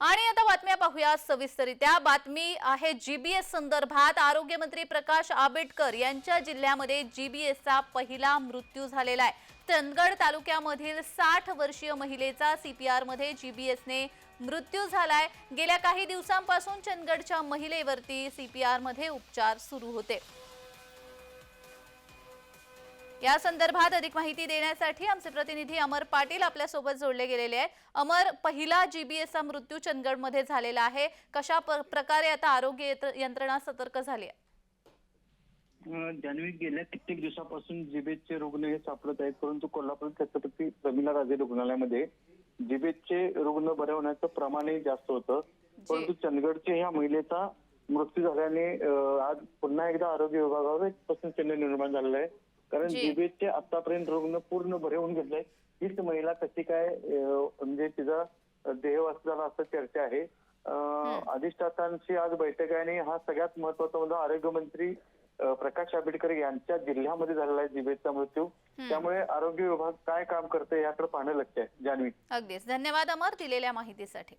आणि आता बातम्या पाहूया सविस्तरित्या. बातमी आहे जीबीएस संदर्भात. आरोग्यमंत्री प्रकाश आंबेडकर यांच्या जिल्ह्यामध्ये जीबीएसचा पहिला मृत्यू झालेला आहे. चंदगड तालुक्यामधील साठ वर्षीय महिलेचा सीपीआरमध्ये जीबीएसने मृत्यू झालाय. गेल्या काही दिवसांपासून चंदगडच्या महिलेवरती सीपीआरमध्ये उपचार सुरू होते. या संदर्भात अधिक माहिती देण्यासाठी आमचे प्रतिनिधी अमर पाटील आपल्यासोबत जोडले गेलेले आहे अमर पहिला जीबीएसचा मृत्यू चंदगडमध्ये झालेला आहे. कशा प्रकारे आता आरोग्य यंत्र- यंत्रणा सतर्क झाली आहे? जान्हवी गेल्या कित्येक दिवसापासून जिबेचे रुग्ण हे सापडत आहेत परंतु कोल्हापूर छत्रपती प्रमिला राजे रुग्णालयामध्ये जिबेचे रुग्ण बरे होण्याचं प्रमाणही जास्त होतं. परंतु चंदगडच्या ह्या महिलेचा मृत्यू झाल्याने आज पुन्हा एकदा आरोग्य विभागावर एक प्रश्न चिन्ह निर्माण झालेलं आहे. कारण. जिबेचे आतापर्यंत रुग्ण पूर्ण बरे होऊन गेले. हीच महिला कशी काय म्हणजे तिचा देहवास झाला असं चर्चा आहे. अधिष्ठातांची आज बैठक आहे आणि हा सगळ्यात महत्त्वाचा मुद्दा आरोग्यमंत्री प्रकाश आंबेडकर यांच्या जिल्ह्यामध्ये झालेला आहे जिबेचा मृत्यू. त्यामुळे आरोग्य विभाग काय काम करते याकडे पाहणं लक्ष आहे. जान्हवी. अगदीच. धन्यवाद अमर दिलेल्या माहितीसाठी.